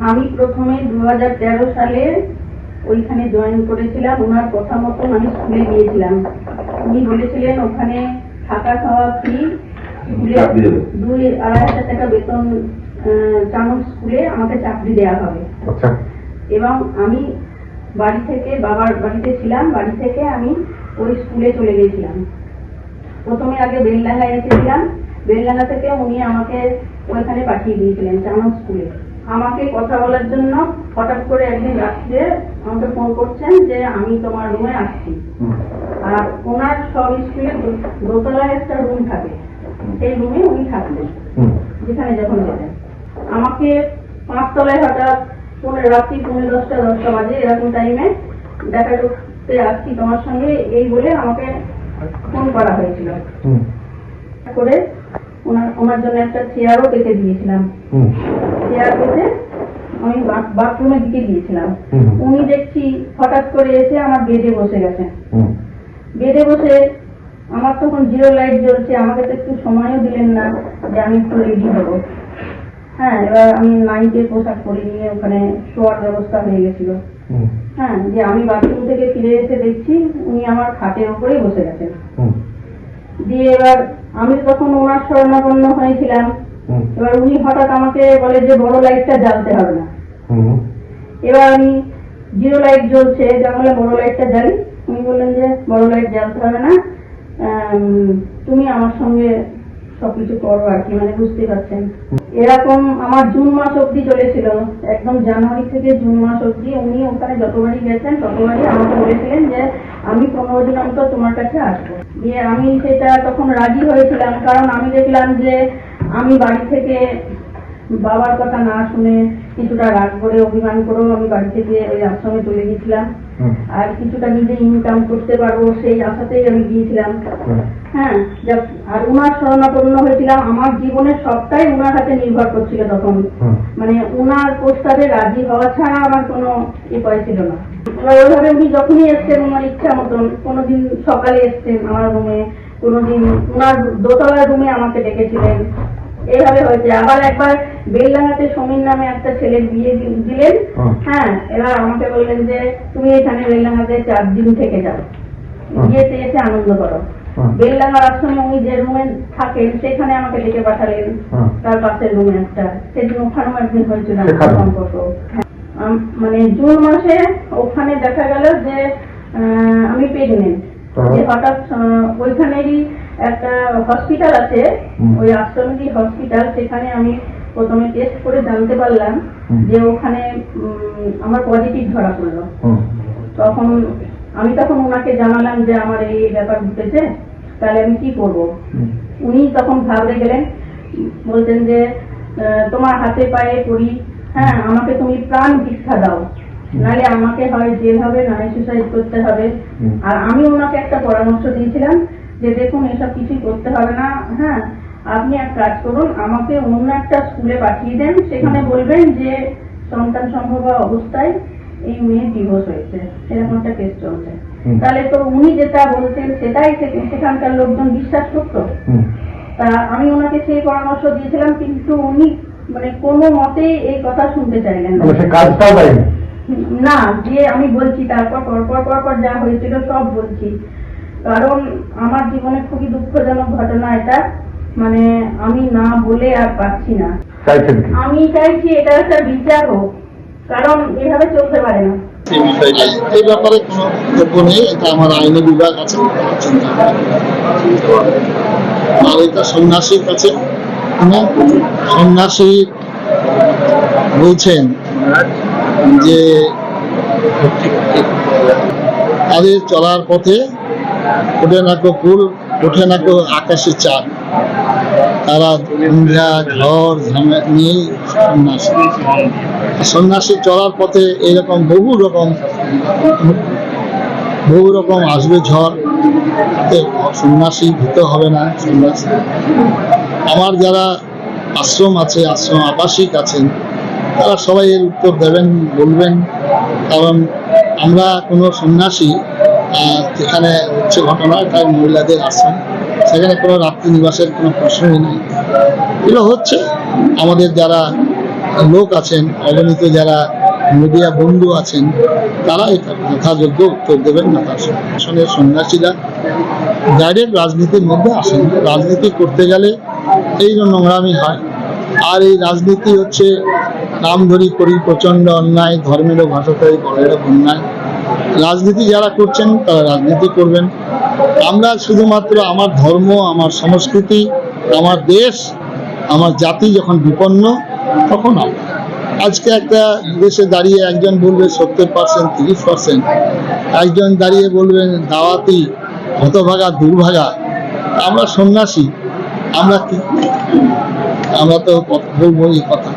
আমি প্রথমে দু হাজার তেরো সালে ওইখানে জয়েন করেছিলাম ওনার কথা মতন আমি স্কুলে গিয়েছিলাম। উনি বলেছিলেন ওখানে থাকা খাওয়া ফ্রি দেবে। দুই আড়াই হাজার টাকা বেতন চানক স্কুলে আমাকে চাকরি দেওয়া হবে। আচ্ছা। এবং আমি বাড়ি থেকে বাবার বাড়িতে ছিলাম বাড়ি থেকে আমি ওই স্কুলে চলে গিয়েছিলাম। প্রথমে আগে বেলডাঙ্গায় এসেছিলাম। বেলডাঙ্গা থেকে উনি আমাকে ওইখানে পাঠিয়ে দিয়েছিলেন চানক স্কুলে। আমাকে কথা বলার জন্য হঠাৎ করে একদিন রাত্রে আমাকে ফোন করছেন যে আমি তোমার রুমে আসছি। আর ওনার সব স্কুলে দোতলায় একটা রুম থাকে। সেই রুমে উনি থাকবেন যেখানে যখন যেতেন আমাকে পাঁচতলায় হঠাৎ পনেরো রাত্রি পনেরো দশটা দশটা বাজে এরকম টাইমে দেখা করতে আসছি তোমার সঙ্গে। এই বলে আমাকে ফোন করা হয়েছিল। করে ওনার ওনার জন্য একটা চেয়ারও পেতে দিয়েছিলাম। চেয়ার পেতে আমি বা- বাথরুমের দিকে গিয়েছিলাম উনি দেখছি হঠাৎ করে এসে আমার বেডে বসে গেছেন। বেডে বসে আমার তখন জিরো লাইট জ্বলছে আমাকে তো একটু সময়ও দিলেন না যে আমি একটু রেডি হব। হ্যাঁ এবার আমি নাইটের পোশাক পরে নিয়ে ওখানে শোয়ার ব্যবস্থা হয়ে গেছিল। হ্যাঁ যে আমি বাথরুম থেকে ফিরে এসে দেখছি উনি আমার খাটের উপরেই বসে গেছেন। দিয়ে এবার আমি তখন ওনার শরণাপন্ন হয়েছিলাম। এবার উনি হঠাৎ আমাকে বলে যে বড় লাইটটা জ্বালতে হবে না। এবার আমি জিরো লাইট জ্বলছে যা বলে বড় লাইটটা জ্বালি। উনি বললেন যে বড় লাইট জ্বালতে হবে না। তুমি আমার সঙ্গে সবকিছু করো আর কি মানে বুঝতে পারছেন। এরকম আমার জুন মাস অবধি চলেছিল। একদম জানুয়ারি থেকে জুন মাস অবধি উনি ওখানে যতবারই গেছেন ততবারই আমাকে বলেছিলেন যে আমি পনেরো দিন অন্তর তোমার কাছে আসব। দিয়ে আমি সেটা তখন রাজি হয়েছিলাম কারণ আমি দেখলাম যে আমি বাড়ি থেকে বাবার কথা না শুনে কিছুটা রাগ করে অভিমান করেও আমি বাড়ি থেকে ওই আশ্রমে চলে গেছিলাম। আর কিছুটা নিজে ইনকাম করতে পারব সেই আশাতেই আমি গিয়েছিলাম। হ্যাঁ আর উনার শরণাপন্ন হয়েছিলাম। আমার জীবনের সবটাই উনার হাতে নির্ভর করছিল তখন। মানে উনার প্রস্তাবে রাজি হওয়া ছাড়া আমার কোনো উপায় ছিল না। এবার ওইভাবে উনি যখনই এসছেন ওনার ইচ্ছা মতন কোনোদিন সকালে এসছেন আমার রুমে কোনোদিন ওনার দোতলার রুমে আমাকে ডেকেছিলেন। এইভাবে হয়েছে। আবার একবার বেলডাঙ্গাতে সমীর নামে একটা ছেলের বিয়ে দিলেন। হ্যাঁ এবার আমাকে বললেন যে তুমি এখানে বেলডাঙ্গাতে চার দিন থেকে যাও। বিয়েতে এসে আনন্দ করো। বেলডাঙ্গার আশ্রমে যে রুমে থাকেন সেখানে আমাকে ডেকে পাঠালেন। তার পাশের রুমে একটা। সেদিন ওখানেও একদিন হয়েছিল সম্পর্ক। হ্যাঁ। মানে জুন মাসে ওখানে দেখা গেল যে আমি প্রেগনেন্ট হ্যাঁ। যে হঠাৎ ওইখানেরই একটা হসপিটাল আছে। ওই আশ্রমেরই হসপিটাল সেখানে আমি প্রথমে টেস্ট করে জানতে পারলাম যে ওখানে আমার পজিটিভ ধরা পড়ল। তখন আমি তখন ওনাকে জানালাম যে আমার এই ব্যাপার ঘটেছে তাহলে আমি কি করব? উনি তখন ঘাবড়ে গেলেন বলতেন যে তোমার হাতে পায়ে পড়ি হ্যাঁ আমাকে তুমি প্রাণ ভিক্ষা দাও। নালে আমাকে হয় জেল হবে নয় সুসাইড করতে হবে। আর আমি ওনাকে একটা পরামর্শ দিয়েছিলাম যে দেখুন এসব কিছুই করতে হবে না হ্যাঁ আপনি এক কাজ করুন আমাকে অন্য একটা স্কুলে পাঠিয়ে দেন সেখানে বলবেন যে সন্তান সম্ভব অবস্থায় এই মেয়ে ডিভোর্স হয়েছে এরকম একটা কেস চলছে। তাহলে তো উনি যেটা বলতেন সেটাই সেখানকার লোকজন বিশ্বাস করতো। তা আমি ওনাকে সেই পরামর্শ দিয়েছিলাম কিন্তু উনি মানে কোনো মতেই এই কথা শুনতে চাইলেন না। তাহলে সে কাজটাও পাইনি না দিয়ে আমি বলছি তারপর পরপর পরপর যা হয়েছিল সব বলছি। কারণ আমার জীবনে খুবই দুঃখজনক ঘটনা এটা। মানে আমি না বলে আর পাচ্ছি না। আমি চাইছি এটা একটা বিচার হোক। কারণ এভাবে চলতে পারে না। এই ব্যাপারে কোনো বক্তব্য নেই, এটা আমার আইনি বিভাগ আছে চিন্তা করে। আর এটা সন্ন্যাসীর কাছে সন্ন্যাসী বলছেন যে তাদের চলার পথে ওঠে না কো ফুল ওঠে না কো আকাশে চাঁদ। তারা দুনিয়া ঘর নিয়েই সন্ন্যাসী। সন্ন্যাসী চলার পথে এরকম বহু রকম বহু রকম আসবে ঝড়। সন্ন্যাসী হতে হবে না, সন্ন্যাসী। আমার যারা আশ্রম আছে, আশ্রম আবাসিক আছেন, তারা সবাই এর উত্তর দেবেন, বলবেন। কারণ আমরা কোনো সন্ন্যাসী যেখানে হচ্ছে ঘটনা তাই মহিলাদের আশ্রম। সেখানে কোনো রাত্রি নিবাসের কোনো প্রশ্নই নেই। এগুলো হচ্ছে আমাদের যারা লোক আছেন, অগণিত যারা মিডিয়া বন্ধু আছেন, তারা এটা যথাযোগ্য উত্তর দেবেন না। তার সঙ্গে সন্ন্যাসীরা ডাইরেক্ট রাজনীতির মধ্যে আসেন, রাজনীতি করতে গেলে এই জন্য নোংরামি হয়। আর এই রাজনীতি হচ্ছে নাম ধরি করি, প্রচণ্ড অন্যায়, ধর্মেরও ভাষাটাই বড়েরও অন্যায়। রাজনীতি যারা করছেন, তারা রাজনীতি করবেন। আমরা শুধুমাত্র আমার ধর্ম, আমার সংস্কৃতি, আমার দেশ, আমার জাতি যখন বিপন্ন, তখন আজকে একটা দেশে দাঁড়িয়ে একজন বলবে সত্তর পার্সেন্ট, তিরিশ পার্সেন্ট। একজন দাঁড়িয়ে বলবেন দাওয়াতি, হতভাগা, দুর্ভাগা। আমরা সন্ন্যাসী, আমরা কি? আমরা তো বলব এই কথা।